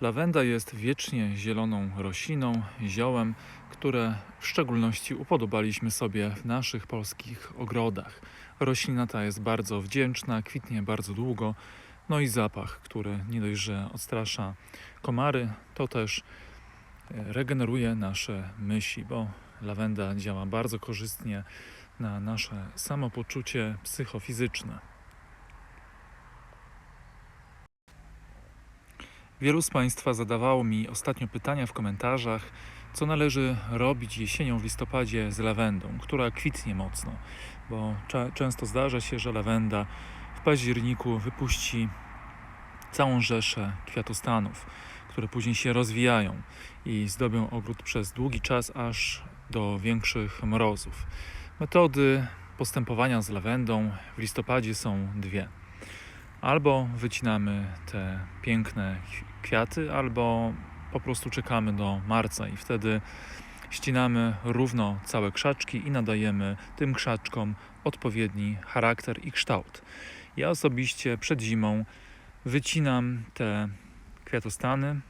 Lawenda jest wiecznie zieloną rośliną, ziołem, które w szczególności upodobaliśmy sobie w naszych polskich ogrodach. Roślina ta jest bardzo wdzięczna, kwitnie bardzo długo, no i zapach, który nie dość, że odstrasza komary, to też e, regeneruje nasze myśli, bo lawenda działa bardzo korzystnie na nasze samopoczucie psychofizyczne. Wielu z Państwa zadawało mi ostatnio pytania w komentarzach, co należy robić jesienią w listopadzie z lawendą, która kwitnie mocno, bo często zdarza się, że lawenda w październiku wypuści całą rzeszę kwiatostanów, które później się rozwijają i zdobią ogród przez długi czas, aż do większych mrozów. Metody postępowania z lawendą w listopadzie są dwie. Albo wycinamy te piękne kwi- kwiaty, albo po prostu czekamy do marca i wtedy ścinamy równo całe krzaczki i nadajemy tym krzaczkom odpowiedni charakter i kształt. Ja osobiście przed zimą wycinam te kwiatostany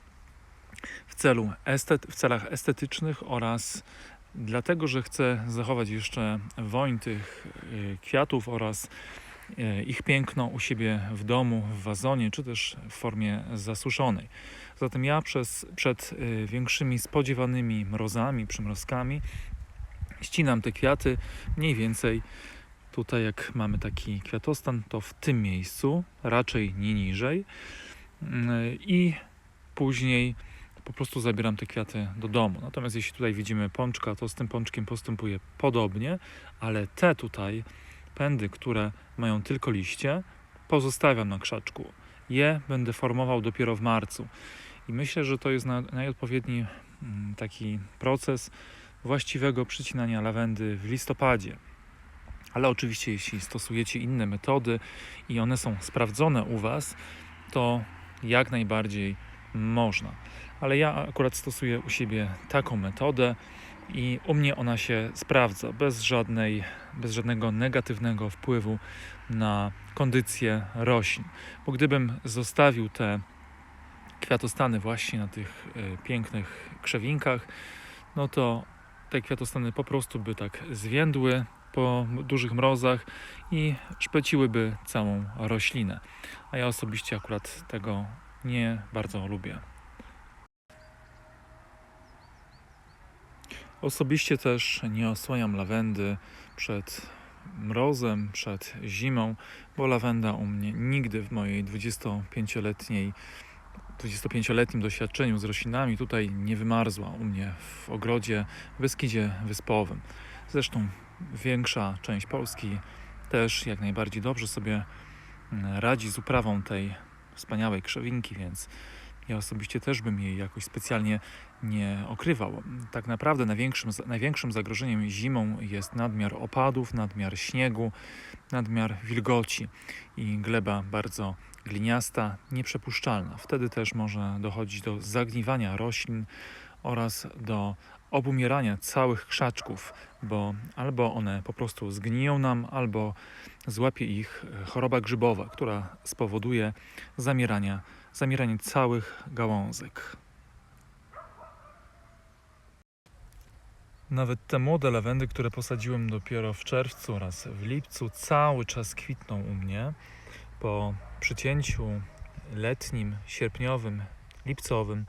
w, celu estet- w celach estetycznych oraz dlatego, że chcę zachować jeszcze woń tych y, kwiatów oraz ich piękno u siebie w domu, w wazonie, czy też w formie zasuszonej. Zatem ja przez, przed e, większymi spodziewanymi mrozami, przymrozkami ścinam te kwiaty mniej więcej tutaj jak mamy taki kwiatostan, to w tym miejscu, raczej nie niżej Mm, i później po prostu zabieram te kwiaty do domu. Natomiast jeśli tutaj widzimy pączka, to z tym pączkiem postępuję podobnie, ale te tutaj pędy, które mają tylko liście, pozostawiam na krzaczku. Je będę formował dopiero w marcu. I myślę, że to jest na, najodpowiedni mm, taki proces właściwego przycinania lawendy w listopadzie. Ale oczywiście, jeśli stosujecie inne metody i one są sprawdzone u Was, to jak najbardziej można. Ale ja akurat stosuję u siebie taką metodę i u mnie ona się sprawdza bez, żadnej, bez żadnego negatywnego wpływu na kondycję roślin. Bo gdybym zostawił te kwiatostany właśnie na tych e, pięknych krzewinkach, no to te kwiatostany po prostu by tak zwiędły po dużych mrozach i szpeciłyby całą roślinę. A ja osobiście akurat tego nie bardzo lubię. Osobiście też nie osłaniam lawendy przed mrozem, przed zimą, bo lawenda u mnie nigdy w mojej 25-letniej 25-letnim doświadczeniu z roślinami tutaj nie wymarzła u mnie w ogrodzie w Beskidzie Wyspowym. Zresztą większa część Polski też jak najbardziej dobrze sobie mm, radzi z uprawą tej wspaniałej krzewinki, więc ja osobiście też bym jej jakoś specjalnie nie okrywał. Tak naprawdę największym, największym zagrożeniem zimą jest nadmiar opadów, nadmiar śniegu, nadmiar wilgoci i gleba bardzo gliniasta, nieprzepuszczalna. Wtedy też może dochodzić do zagniwania roślin oraz do obumierania całych krzaczków, bo albo one po prostu zgniją nam, albo złapie ich choroba grzybowa, która spowoduje zamierania, zamieranie całych gałązek. Nawet te młode lawendy, które posadziłem dopiero w czerwcu oraz w lipcu, cały czas kwitną u mnie. Po przycięciu letnim, sierpniowym, lipcowym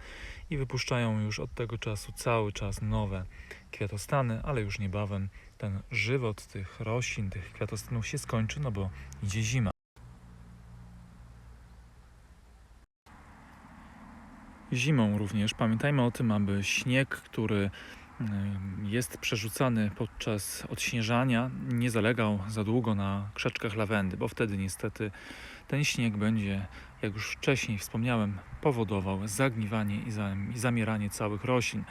i wypuszczają już od tego czasu cały czas nowe kwiatostany, ale już niebawem ten żywot tych roślin, tych kwiatostanów się skończy, no bo idzie zima. Zimą również pamiętajmy o tym, aby śnieg, który ym, jest przerzucany podczas odśnieżania, nie zalegał za długo na krzaczkach lawendy, bo wtedy niestety ten śnieg będzie, jak już wcześniej wspomniałem, powodował zagniwanie i zamieranie całych roślin.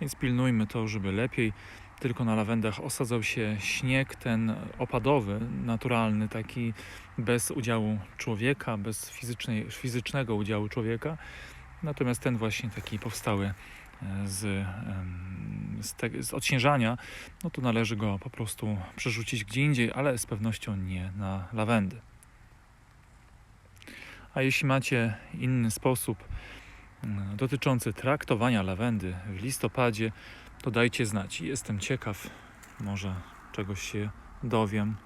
Więc pilnujmy to, żeby lepiej tylko na lawendach osadzał się śnieg ten opadowy, naturalny, taki bez udziału człowieka, bez fizycznej, fizycznego udziału człowieka. Natomiast ten właśnie taki powstały e, z, z, te, z odśnieżania, no to należy go po prostu przerzucić gdzie indziej, ale z pewnością nie na lawendy. A jeśli macie inny sposób mm, dotyczący traktowania lawendy w listopadzie, to dajcie znać. Jestem ciekaw, może czegoś się dowiem.